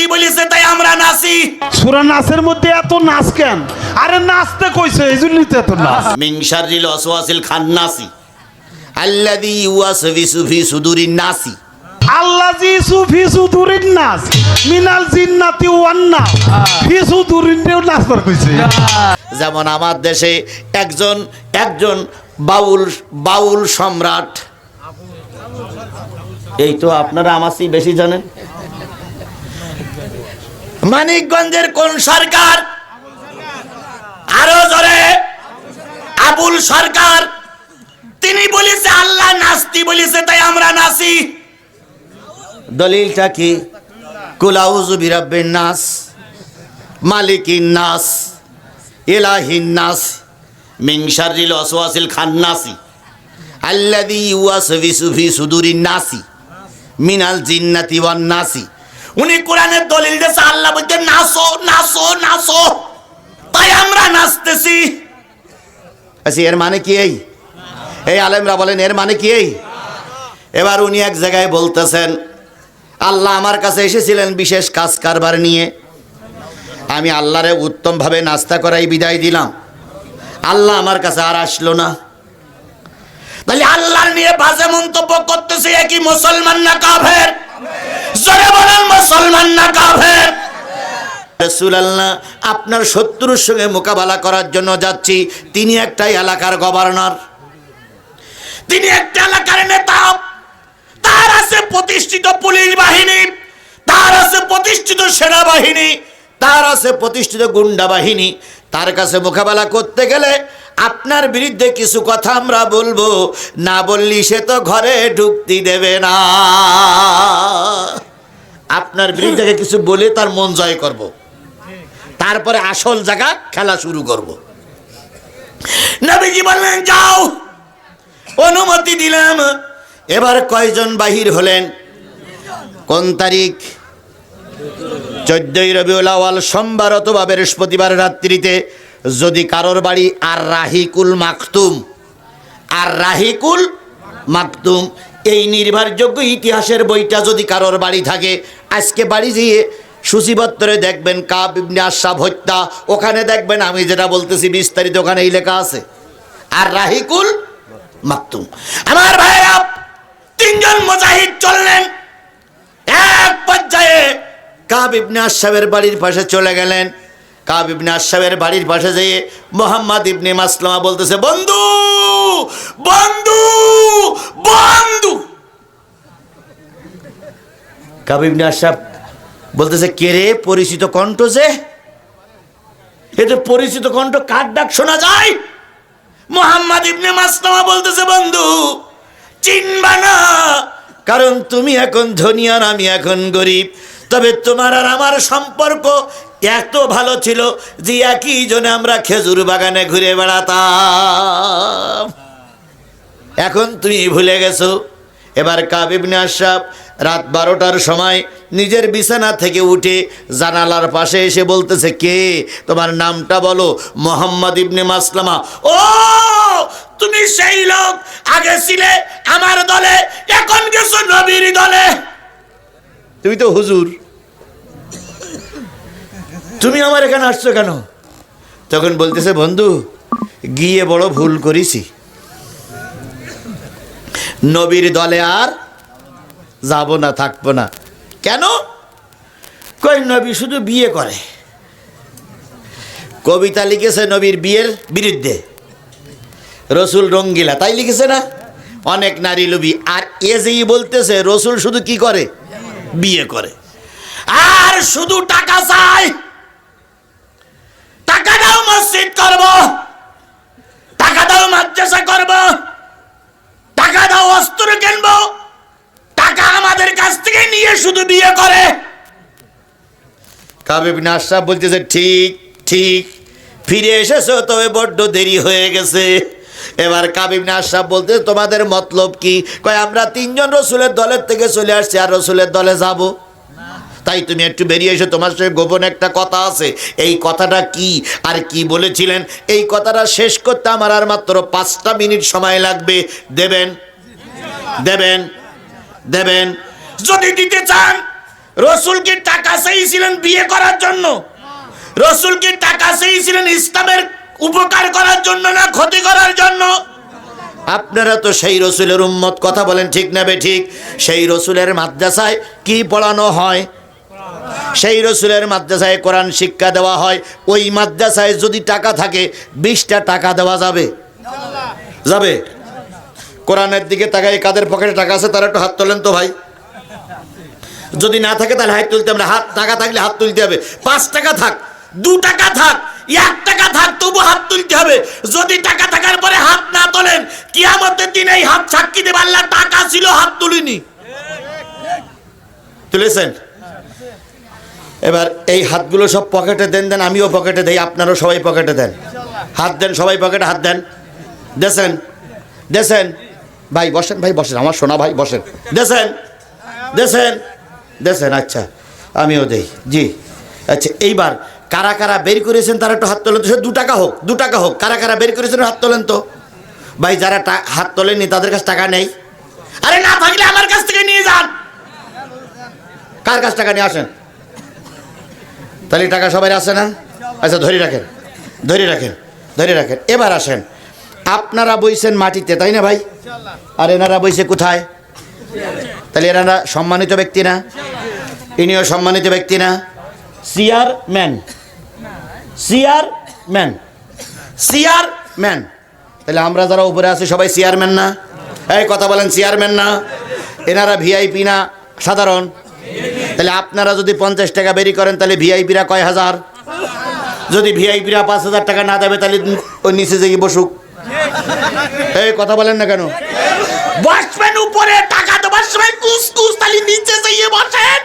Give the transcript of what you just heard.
নাস্তি বলেছে তাই আমরা নাচি? সুরা নাচের মধ্যে এত নাচ কেন? আরে নাচতে কইছে এই জন্যই তো এত নাচ। মিং শাররিল ওয়াসওয়াসিল খান্নাসি আল্লাযী ইউওয়াসবিসু ফি সুদুরিন নাসি আল্লাহ জি সুফি সুদুরিন নাচ মিনাল জিন্নাতি ওয়ান নাস ফি সুদুরিন নাচ কর কইছে। যেমন আমার দেশে একজন একজন বাউল বাউল সম্রাট। এই তো আপনারা আমার বেশি জানেন? মানিকগঞ্জের কোন সরকার? আরও জোরে। আবুল সরকার। তিনি বলেছে, আল্লাহ নাস্তি বলেছে, তাই আমরা নাচি। দলিলটা কি? কুলাউজু বিরাব্বিন নাস, মালিকিন নাস, ইলাহিন নাস শাররিল ওয়াসওয়াসিল খান্নাসি আল্লাযী ইউওয়াসবিসু ফি সুদুরিন নাসি, মিনাল জিন্নাতি ওয়ান নাসি। উনি কোরআনের দলিল দিয়েছে, আল্লাহ বলতে নাচো নাচো নাচো। তাই আমরা নাচতেছি। আচ্ছা এর মানে কি এই? এই আলেমরা বলেন, এর মানে কি এই? এবার উনি এক জায়গায় বলতেছেন, আল্লাহ আমার কাছে এসেছিলেন বিশেষ কাজ কারবার নিয়ে। আমি আল্লাহরে উত্তমভাবে নাস্তা করাই বিদায় দিলাম। আল্লাহ আমার কাছে আর আসলো না। তাহলে আল্লাহর নিয়ে বাজে মন্তব্য করতেছে একই মুসলমান না কাফের? জোরে বলেন মুসলমান না কাফের? আপনার শত্রুর সঙ্গে মোকাবেলা করার জন্য যাচ্ছি। তিনি একটা এলাকার গভর্নর। তিনি একটা এলাকার নেতা। তার আছে প্রতিষ্ঠিত পুলিশ বাহিনী তার আছে প্রতিষ্ঠিত সেনাবাহিনী তার আছে প্রতিষ্ঠিত গুন্ডা বাহিনী। তার কাছে মোকাবেলা করতে গেলে আপনার বিরুদ্ধে কিছু কথা আমরা বলব। না বললি সে তো ঘরে ঢুকতে দেবে না। আপনার বিরুদ্ধে কিছু বলে তার মন জয় করব। তারপরে আসল জায়গা খেলা শুরু করব। নবীজি বললেন, যাও। অনুমতি দিলাম। এবার কয়জন বাহির হলেন? কোন তারিখ? চোদ্দই রবিউল আওয়াল সোমবার অথবা বৃহস্পতিবার রাত্রিতে। যদি কারোর বাড়ি আর রাহিকুল মাকতুম আর রাহিকুল মাকতুম এই নির্ভরযোগ্য ইতিহাসের বইটা যদি কারোর বাড়ি থাকে, আজকে বাড়ি যেয়ে সূচিপত্রে দেখবেন কাব ইবনে হত্যা, ওখানে দেখবেন আমি যেটা বলতেছি বিস্তারিত ওখানে এই লেখা আছে। আর রাহিকুল মাকতুম। আমার ভাইরা তিনজন মুজাহিদ চললেন। এক পর্যায়ে কাব ইবনে আশাবের বাড়ির পাশে চলে গেলেন। কাব ইবনে আশাবের বাড়ির পাশে যেয়ে মোহাম্মদ ইবনে মাসলামা বলতেছে, বন্ধু বন্ধু বন্ধু। কাব ইবনে আশাব বলতেছে, কে রে? পরিচিত কণ্ঠ যে? এটা পরিচিত কণ্ঠ কার ডাক শোনা যায়? মোহাম্মদ ইবনে মাসলামা বলতেছে, বন্ধু, চিনবা না। কারণ তুমি এখন ধনী আর আমি এখন গরিব। তবে তোমার আর আমার সম্পর্ক এত ভালো ছিল যে একই জনে আমরা খেজুর বাগানে ঘুরে বেড়াতাম। এখন তুমি ভুলে গেছো, এবার কাবিবনে আশরাফ রাত বারোটার সময় নিজের বিছানা থেকে উঠে জানালার পাশে এসে বলতেছে, কে? তোমার নামটা বলো, মোহাম্মদ ইবনে মাসলামা। ও, তুমি সেই লোক, আগে ছিলে আমার দলে, এখন গেছো নবীর দলে। তুমি তো হুজুর। তুমি আমার এখানে আসছো কেন? তখন বলতেছে, বন্ধু, গিয়ে বড় ভুল করেছি। নবীর দলে আর যাব না, থাকব না। কেন? কই, নবী শুধু বিয়ে করে। কবিতা লিখেছে নবীর বিয়ের বিরুদ্ধে। রসুল রঙ্গিলা, তাই লিখেছে না? অনেক নারী লবি আর এ যেই বলতেছে, রসুল শুধু কি করে? বিয়ে করে। আর শুধু টাকা চাই টাকা দাও, মসজিদ করব। টাকা দাও, মাদ্রাসা করব। টাকা দাও, অস্ত্র কিনবো। টাকা আমাদের কাছ থেকে নিয়ে শুধু বিয়ে করে। কাবিব নাশরাফ বলতেছে ঠিক ঠিক, ফিরে এসেছ, তবে বড্ড দেরি হয়ে গেছে। এবার কাবিব নাশরাফ বলতে তোমাদের মতলব কি? কয়, আমরা তিনজন রসুলের দলের থেকে চলে আসছি, আর রসুলের দলে যাব। তাই তুমি একটু বেরিয়ে এসো, তোমার সঙ্গে গোপন একটা কথা আছে। এই কথাটা কি আর কি বলেছিলেন? এই কথাটা শেষ করতে আমার আর মাত্র পাঁচটা মিনিট সময় লাগবে। দেবেন? দেবেন? দেবেন? যদি দিতে চান, রসুল কি টাকা চেয়েছিলেন বিয়ে করার জন্য? রসুল কি টাকা চেয়েছিলেন ইসলামের উপকার করার জন্য না ক্ষতি করার জন্য? আপনারা তো সেই রসুলের উম্মত, কথা বলেন ঠিক না বে ঠিক? সেই রসুলের মাদ্রাসায় কি পড়ানো হয়? সেই রসুলের মাদ্রাসায় কোরআন শিক্ষা দেওয়া হয়। ওই মাদ্রাসায় যদি টাকা থাকে, বিশটা টাকা দেওয়া যাবে। যাবে? কোরআনের দিকে তাকাই কাদের পকেটে টাকা আছে তারা একটু হাত তোলেন তো ভাই। যদি না থাকে তাহলে হাত তুলতে হবে। হাত, টাকা থাকলে হাত তুলতে হবে। পাঁচ টাকা থাক, দু টাকা থাক, এক টাকা থাক তবু হাত তুলতে হবে। যদি টাকা থাকার পরে হাত না তোলেন, কিয়ামতের দিন এই হাত সাক্ষী দেবে আল্লাহ টাকা ছিল, হাত তুলিনি। তুলেছেন? এবার এই হাতগুলো সব পকেটে দেন দেন, আমিও পকেটে দেই, আপনারও সবাই পকেটে দেন। হাত দেন, সবাই পকেটে হাত দেন। দেশেন দেশেন ভাই, বসেন ভাই, বসেন, আমার সোনা ভাই, বসেন। দেশেন দেশেন দেশেন আচ্ছা আমিও দেই, জি। আচ্ছা এইবার কারা কারা বের করেছেন তারা একটু হাত তোলেন তো, সে দু টাকা হোক, দু টাকা হোক, কারা কারা বের করেছেন হাত তোলেন তো। ভাই, যারা হাত তোলেননি, তাদের কাছে টাকা নেই। আরে না থাকলে আমার কাছ থেকে নিয়ে যান। কার কাছ টাকা নিয়ে আসেন? তাহলে টাকা সবাই আসে না? আচ্ছা ধরে রাখেন ধরে রাখেন ধরে রাখেন। এবার আসেন, আপনারা বইছেন মাটিতে, তাই না ভাই? আর এনারা বইছে কোথায়? তাহলে এনারা সম্মানিত ব্যক্তি না? ইনিও সম্মানিত ব্যক্তি না? সিয়ার ম্যান সিয়ার ম্যান সিয়ার ম্যান তাহলে আমরা যারা উপরে আছি, সবাই চেয়ারম্যান না? এই, কথা বলেন চেয়ারম্যান না? এনারা ভিআইপি না? সাধারণ। তাহলে আপনারা যদি পঞ্চাশ টাকা বেরি করেন, তাহলে ভিআইপিরা কয় হাজার? যদি ভিআইপিরা পাঁচ হাজার টাকা না দেবে, তাহলে ওই নিচে যে বসুক। এই, কথা বলেন না কেন? বসবেন উপরে টাকা দেবার সময় কুস কুস তাহলে নিচে যেয়ে বসেন।